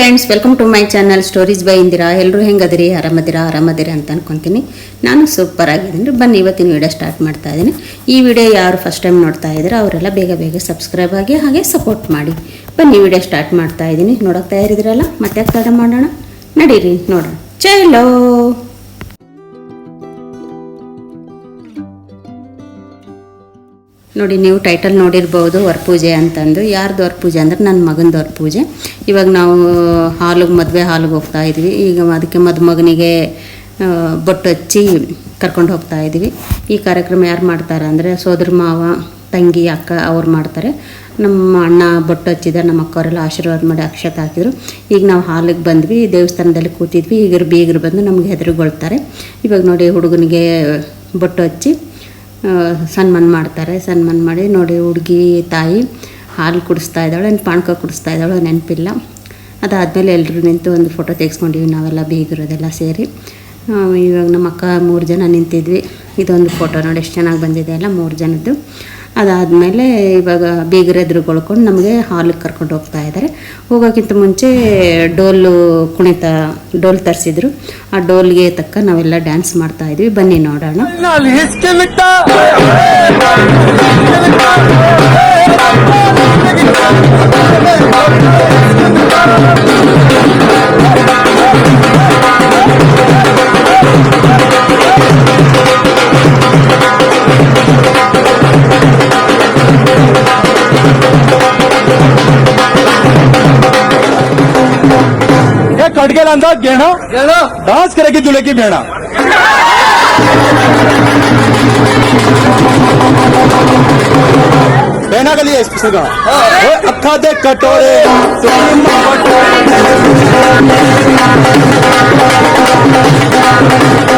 Friends welcome to my channel stories by Indira ಎಲ್ಲರೂ ಹೆಂಗದಿರಿ? ಆರಾಮದಿರಾ? ಆರಾಮದಿರಿ ಅಂತ ಅನ್ಕೊತೀನಿ. ನಾನು ಸೂಪರ್ ಆಗಿದ್ದೀನಿ. ಬನ್ನಿ, ಇವತ್ತಿನ ವಿಡಿಯೋ ಸ್ಟಾರ್ಟ್ ಮಾಡ್ತಾ ಇದ್ದೀನಿ. ಈ ವಿಡಿಯೋ ಯಾರು ಫಸ್ಟ್ ಟೈಮ್ ನೋಡ್ತಾ ಇದ್ದೀರಾ, ಅವರೆಲ್ಲ ಬೇಗ ಬೇಗ ಸಬ್ಸ್ಕ್ರೈಬ್ ಆಗಿ ಹಾಗೆ ಸಪೋರ್ಟ್ ಮಾಡಿ. ಬನ್ನಿ ವಿಡಿಯೋ ಸ್ಟಾರ್ಟ್ ಮಾಡ್ತಾ ಇದ್ದೀನಿ. ನೋಡೋಕೆ ತಯಾರಿದ್ದೀರಲ್ಲ? ಮತ್ತೆ ತಡ ಮಾಡೋಣ? ನಡೀರಿ, ನೋಡೋಣ. ಚಲೋ ನೋಡಿ, ನೀವು ಟೈಟಲ್ ನೋಡಿರ್ಬೋದು, ವರಪೂಜೆ ಅಂತಂದು. ಯಾರ್ದು ವರಪೂಜೆ ಅಂದ್ರೆ ನನ್ನ ಮಗನದು ವರಪೂಜೆ. ಇವಾಗ ನಾವು ಹಾಲಿಗೆ ಮದುವೆ ಹಾಲಿಗೆ ಹೋಗ್ತಾ ಇದ್ವಿ. ಈಗ ಅದಕ್ಕೆ ಮದುಮಗನಿಗೆ ಬೊಟ್ಟು ಹಚ್ಚಿ ಕರ್ಕೊಂಡು ಹೋಗ್ತಾ ಇದ್ವಿ. ಈ ಕಾರ್ಯಕ್ರಮ ಯಾರು ಮಾಡ್ತಾರೆ ಅಂದರೆ ಸೋದರ ಮಾವ, ತಂಗಿ, ಅಕ್ಕ ಅವ್ರು ಮಾಡ್ತಾರೆ. ನಮ್ಮ ಅಣ್ಣ ಬೊಟ್ಟು ಹಚ್ಚಿದ ನಮ್ಮ ಅಕ್ಕವರೆಲ್ಲ ಆಶೀರ್ವಾದ ಮಾಡಿ ಅಕ್ಷತ ಹಾಕಿದ್ರು. ಈಗ ನಾವು ಹಾಲಿಗೆ ಬಂದ್ವಿ, ದೇವಸ್ಥಾನದಲ್ಲಿ ಕೂತಿದ್ವಿ. ಈಗ ಬೀಗರು ಬಂದು ನಮಗೆ ಹೆದರುಗೊಳ್ತಾರೆ. ಇವಾಗ ನೋಡಿ, ಹುಡುಗನಿಗೆ ಬೊಟ್ಟು ಹಚ್ಚಿ ಸನ್ಮಾನ ಮಾಡ್ತಾರೆ. ಸನ್ಮಾನ ಮಾಡಿ ನೋಡಿ ಹುಡುಗಿ ತಾಯಿ ಹಾಲು ಕುಡಿಸ್ತಾ ಇದ್ದಾಳೆ ಏನು ಪಾಣ್ಕ ಕುಡಿಸ್ತಾ ಇದ್ದಾಳೆ, ನೆನಪಿಲ್ಲ. ಅದಾದಮೇಲೆ ಎಲ್ಲರೂ ನಿಂತು ಒಂದು ಫೋಟೋ ತೆಗೆಸ್ಕೊಂಡಿವಿ ನಾವೆಲ್ಲ ಬೀಗಿರೋದೆಲ್ಲ ಸೇರಿ. ಇವಾಗ ನಮ್ಮ ಅಕ್ಕ ಮೂರು ಜನ ನಿಂತಿದ್ವಿ. ಇದೊಂದು ಫೋಟೋ ನೋಡಿ, ಎಷ್ಟು ಚೆನ್ನಾಗಿ ಬಂದಿದೆ ಅಲ್ಲ ಮೂರು ಜನದ್ದು. ಅದಾದಮೇಲೆ ಇವಾಗ ಬೀಗರ ಎದುರುಗೊಳ್ಕೊಂಡು ನಮಗೆ ಹಾಲಿಗೆ ಕರ್ಕೊಂಡು ಹೋಗ್ತಾ ಇದ್ದಾರೆ ಹೋಗೋಕ್ಕಿಂತ ಮುಂಚೆ ಡೋಲು ಕುಣಿತ, ಡೋಲ್ ತರಿಸಿದ್ರು. ಆ ಡೋಲ್ಗೆ ತಕ್ಕ ನಾವೆಲ್ಲ ಡ್ಯಾನ್ಸ್ ಮಾಡ್ತಾ ಇದ್ವಿ. ಬನ್ನಿ ನೋಡೋಣ. का गहना। डांस करेगी दूल्हे की बहना। बहना के लिए स्पेशल हाँ। अखा दे कटोरे। तो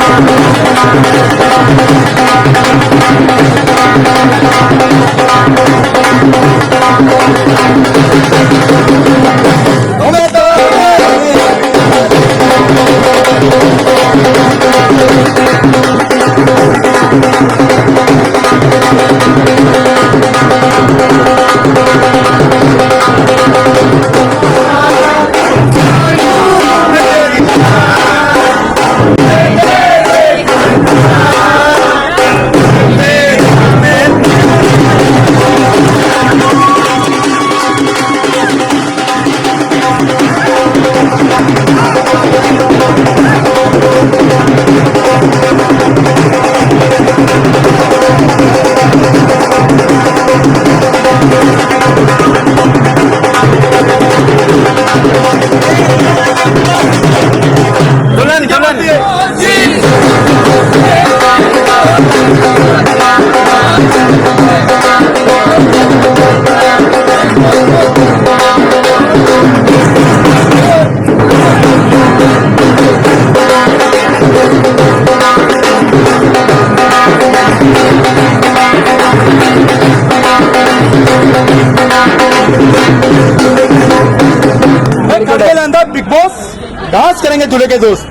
बॉस डांस करेंगे दूल्हे के दोस्त।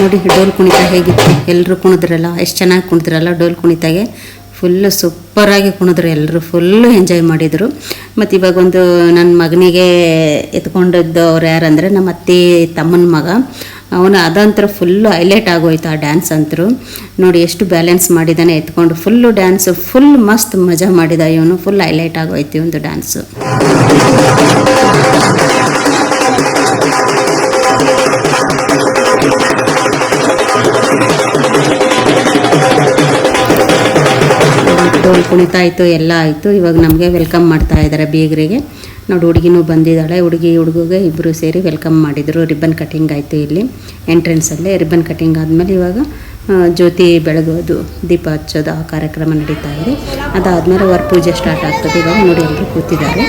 ನೋಡಿ ಡೋಲ್ ಕುಣಿತ ಹೇಗಿತ್ತು? ಎಲ್ಲರೂ ಕುಣಿದ್ರಲ್ಲ? ಎಷ್ಟು ಚೆನ್ನಾಗಿ ಕುಣಿದ್ರಲ್ಲ ಡೋಲ್ ಕುಣಿತಾಗೆ? ಫುಲ್ಲು ಸೂಪರಾಗಿ ಕುಣಿದ್ರು ಎಲ್ಲರೂ ಫುಲ್ಲು ಎಂಜಾಯ್ ಮಾಡಿದರು. ಮತ್ತು ಇವಾಗ ಒಂದು ನನ್ನ ಮಗನಿಗೆ ಎತ್ಕೊಂಡಿದ್ದವ್ರು ಯಾರಂದರೆ ನಮ್ಮ ಅತ್ತೆ ತಮ್ಮನ ಮಗ. ಅವನು ಅದಂತರ ಫುಲ್ಲು ಹೈಲೈಟ್ ಆಗೋಯ್ತು ಆ ಡ್ಯಾನ್ಸ್ ಅಂತರು ನೋಡಿ ಎಷ್ಟು ಬ್ಯಾಲೆನ್ಸ್ ಮಾಡಿದ್ದಾನೆ ಎತ್ಕೊಂಡು. ಫುಲ್ಲು ಡ್ಯಾನ್ಸು ಫುಲ್ ಮಸ್ತ್ ಮಜಾ ಮಾಡಿದ ಇವನು. ಫುಲ್ ಹೈಲೈಟ್ ಆಗೋಯ್ತು ಒಂದು ಡ್ಯಾನ್ಸು ಡೋಲ್ ಕುಣಿತ ಆಯಿತು ಎಲ್ಲ ಆಯಿತು. ಇವಾಗ ನಮಗೆ ವೆಲ್ಕಮ್ ಮಾಡ್ತಾ ಇದ್ದಾರೆ ಬೀಗರಿಗೆ. ನೋಡಿ ಹುಡುಗಿನೂ ಬಂದಿದ್ದಾಳೆ. ಹುಡುಗಿ ಹುಡುಗಿಗೆ ಇಬ್ಬರು ಸೇರಿ ವೆಲ್ಕಮ್ ಮಾಡಿದರು. ರಿಬ್ಬನ್ ಕಟಿಂಗ್ ಆಯಿತು ಇಲ್ಲಿ ಎಂಟ್ರೆನ್ಸಲ್ಲೇ ರಿಬ್ಬನ್ ಕಟಿಂಗ್ ಆದಮೇಲೆ ಇವಾಗ ಜ್ಯೋತಿ ಬೆಳಗೋದು ದೀಪ ಹಚ್ಚೋದು ಆ ಕಾರ್ಯಕ್ರಮ ನಡೀತಾ ಇದೆ. ಅದಾದಮೇಲೆ ವರ ಪೂಜೆ ಸ್ಟಾರ್ಟ್ ಆಗ್ತದೆ. ಇವಾಗ ನೋಡಿ ಎಲ್ಲರೂ ಕೂತಿದ್ದಾರೆ.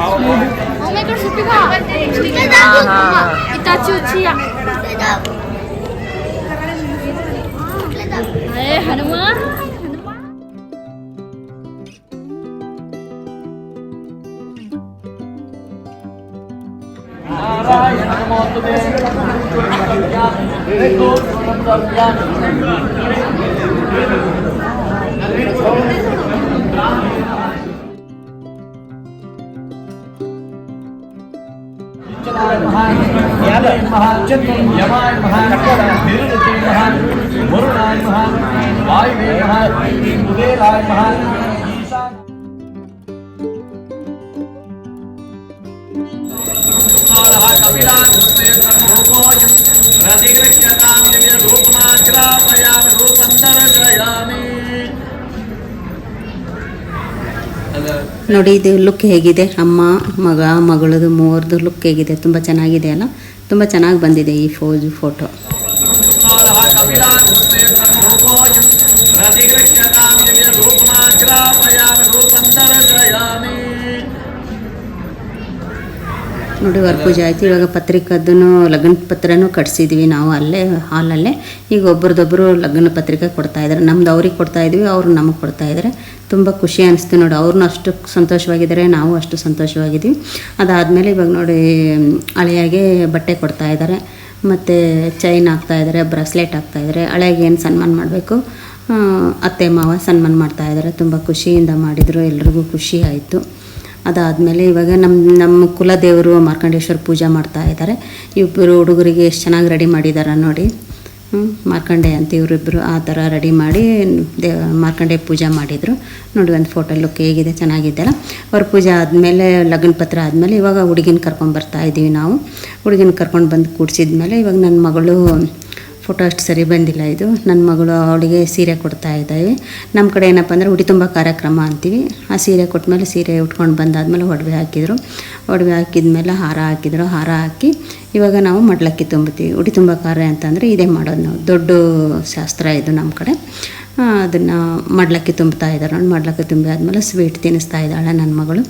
엄마 이걸 수피가 이따 다고 이따 치우치야 यादय महान चतुर यमाय महान निरुते महान वरुणाय महान वायुवे महान कुबेराय महान ನೋಡಿ, ಇದು ಲುಕ್ ಹೇಗಿದೆ? ಅಮ್ಮ, ಮಗ, ಮಗಳದು ಮೂವರದು ಲುಕ್ ಹೇಗಿದೆ? ತುಂಬ ಚೆನ್ನಾಗಿದೆ ಅಲ್ಲ? ತುಂಬ ಚೆನ್ನಾಗಿ ಬಂದಿದೆ ಈ ಫೋಜ್ ಫೋಟೋ ನೋಡಿ ವರ್ಕ್ ಪೂಜೆ ಆಯಿತು. ಇವಾಗ ಪತ್ರಿಕದ್ದು ಲಗ್ನ ಪತ್ರನೂ ಕಟ್ಸಿದ್ವಿ ನಾವು ಅಲ್ಲೇ, ಹಾಲಲ್ಲೇ. ಈಗ ಒಬ್ರದೊಬ್ಬರು ಲಗ್ನ ಪತ್ರಿಕೆ ಕೊಡ್ತಾ ಇದ್ದಾರೆ ನಮ್ದು ಅವ್ರಿಗೆ ಕೊಡ್ತಾ ಇದ್ವಿ, ಅವ್ರು ನಮಗೆ ಕೊಡ್ತಾ ಇದ್ದಾರೆ ತುಂಬ ಖುಷಿ ಅನಿಸ್ತು ನೋಡಿ. ಅವ್ರನ್ನೂ ಅಷ್ಟು ಸಂತೋಷವಾಗಿದ್ದಾರೆ, ನಾವು ಅಷ್ಟು ಸಂತೋಷವಾಗಿದ್ವಿ ಅದಾದಮೇಲೆ ಇವಾಗ ನೋಡಿ ಹಳೆಯಾಗೆ ಬಟ್ಟೆ ಕೊಡ್ತಾ ಇದ್ದಾರೆ ಮತ್ತು ಚೈನ್ ಹಾಕ್ತಾ ಇದ್ದಾರೆ ಬ್ರಾಸ್ಲೆಟ್ ಹಾಕ್ತಾ ಇದ್ದಾರೆ ಏನು ಸನ್ಮಾನ ಮಾಡಬೇಕು? ಅತ್ತೆ, ಮಾವ ಸನ್ಮಾನ ಮಾಡ್ತಾ ಇದ್ದಾರೆ ತುಂಬ ಖುಷಿಯಿಂದ ಮಾಡಿದರು. ಎಲ್ರಿಗೂ ಖುಷಿ ಆಯಿತು. ಅದಾದಮೇಲೆ ಇವಾಗ ನಮ್ಮ ನಮ್ಮ ಕುಲದೇವರು ಮಾರ್ಕಂಡೇಶ್ವರ ಪೂಜೆ ಮಾಡ್ತಾ ಇದ್ದಾರೆ ಇಬ್ಬರು ಹುಡುಗರಿಗೆ ಎಷ್ಟು ಚೆನ್ನಾಗಿ ರೆಡಿ ಮಾಡಿದ್ದಾರೆ ನೋಡಿ. ಮಾರ್ಕಂಡೆ ಅಂತ ಇವರಿಬ್ಬರು ಆ ಥರ ರೆಡಿ ಮಾಡಿ ದೇ, ಮಾರ್ಕಂಡೆ ಪೂಜೆ ಮಾಡಿದರು. ನೋಡಿ ಒಂದು ಫೋಟೋ ಲುಕ್ ಹೇಗಿದೆ, ಚೆನ್ನಾಗಿದೆಯಲ್ಲ. ಅವ್ರ ಪೂಜೆ ಆದಮೇಲೆ, ಲಗ್ನ ಪತ್ರ ಆದಮೇಲೆ ಇವಾಗ ಹುಡುಗಿನ ಕರ್ಕೊಂಡು ಬರ್ತಾ ಇದ್ದೀವಿ ನಾವು. ಹುಡುಗಿನ ಕರ್ಕೊಂಡು ಬಂದು ಕೂಡಿಸಿದ್ಮೇಲೆ ಇವಾಗ ನನ್ನ ಮಗಳು ಫೋಟೋ ಅಷ್ಟು ಸರಿ ಬಂದಿಲ್ಲ ಇದು. ನನ್ನ ಮಗಳು ಅವಳಿಗೆ ಸೀರೆ ಕೊಡ್ತಾ ಇದ್ದಾವೆ ನಮ್ಮ ಕಡೆ ಏನಪ್ಪ ಅಂದರೆ ಉಡಿ ತುಂಬ ಕಾರ್ಯಕ್ರಮ ಅಂತೀವಿ. ಆ ಸೀರೆ ಕೊಟ್ಟಮೇಲೆ ಸೀರೆ ಉಟ್ಕೊಂಡು ಬಂದಾದಮೇಲೆ ಒಡವೆ ಹಾಕಿದರು. ಒಡವೆ ಹಾಕಿದ್ಮೇಲೆ ಹಾರ ಹಾಕಿದ್ರು. ಹಾರ ಹಾಕಿ ಇವಾಗ ನಾವು ಮಡ್ಲಕ್ಕಿ ತುಂಬುತ್ತೀವಿ. ಉಡಿ ತುಂಬ ಕಾರ್ಯ ಅಂತಂದರೆ ಇದೇ ಮಾಡೋದು ನಾವು. ದೊಡ್ಡ ಶಾಸ್ತ್ರ ಇದು ನಮ್ಮ ಕಡೆ. ಅದನ್ನು ಮಡ್ಲಕ್ಕಿ ತುಂಬ್ತಾ ಇದ್ದಾರೆ ನೋಡಿ ಮಡ್ಲಕ್ಕಿ ತುಂಬಿ ಆದಮೇಲೆ ಸ್ವೀಟ್ ತಿನ್ನಿಸ್ತಾ ಇದ್ದಾಳೆ ನನ್ನ ಮಗಳು.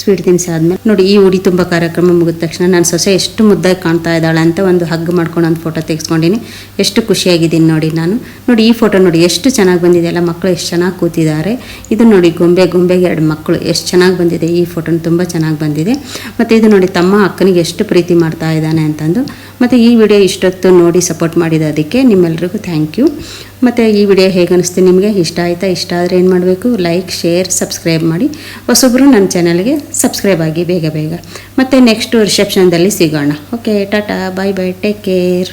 ಸ್ವೀಟ್ ತಿನ್ನಿಸಿ ಆದಮೇಲೆ ನೋಡಿ ಈ ಉಡಿ ತುಂಬ ಕಾರ್ಯಕ್ರಮ ಮುಗಿದ ತಕ್ಷಣ ನಾನು ಸೊಸೆ ಎಷ್ಟು ಮುದ್ದಾಗಿ ಕಾಣ್ತಾ ಇದ್ದಾಳೆ ಅಂತ ಒಂದು ಹಗ್ ಮಾಡ್ಕೊಂಡು ಒಂದು ಫೋಟೋ ತೆಗೆಸ್ಕೊಂಡಿನಿ. ಎಷ್ಟು ಖುಷಿಯಾಗಿದ್ದೀನಿ ನೋಡಿ ನಾನು. ನೋಡಿ ಈ ಫೋಟೋ ನೋಡಿ ಎಷ್ಟು ಚೆನ್ನಾಗಿ ಬಂದಿದೆ ಎಲ್ಲ ಮಕ್ಕಳು ಎಷ್ಟು ಚೆನ್ನಾಗಿ ಕೂತಿದ್ದಾರೆ. ಇದು ನೋಡಿ ಗೊಂಬೆ, ಗೊಂಬೆಗೆ ಎರಡು ಮಕ್ಕಳು ಎಷ್ಟು ಚೆನ್ನಾಗಿ ಬಂದಿದೆ. ಈ ಫೋಟೋನ ತುಂಬ ಚೆನ್ನಾಗಿ ಬಂದಿದೆ. ಮತ್ತು ಇದು ನೋಡಿ ತಮ್ಮ ಅಕ್ಕನಿಗೆ ಎಷ್ಟು ಪ್ರೀತಿ ಮಾಡ್ತಾ ಇದ್ದಾನೆ ಅಂತಂದು ಮತ್ತು ಈ ವಿಡಿಯೋ ಇಷ್ಟೊತ್ತು ನೋಡಿ ಸಪೋರ್ಟ್ ಮಾಡಿದ್ದಕ್ಕೆ ನಿಮ್ಮೆಲ್ರಿಗೂ ಥ್ಯಾಂಕ್ ಯು ಮತ್ತು ಈ ವಿಡಿಯೋ ಹೇಗೆ ನಿಮಗೆ? ಇಷ್ಟ ಆಯಿತಾ? ಇಷ್ಟ ಆದರೆ ಏನು ಮಾಡಬೇಕು? ಲೈಕ್ ಶೇರ್ ಸಬ್ಸ್ಕ್ರೈಬ್ ಮಾಡಿ. ಹೊಸೊಬ್ಬರು ನನ್ನ ಚಾನಲ್ಗೆ ಸಬ್ಸ್ಕ್ರೈಬ್ ಆಗಿ ಬೇಗ ಬೇಗ. ಮತ್ತು ನೆಕ್ಸ್ಟು ರಿಸೆಪ್ಷನ್ದಲ್ಲಿ ಸಿಗೋಣ. Okay tata bye bye take care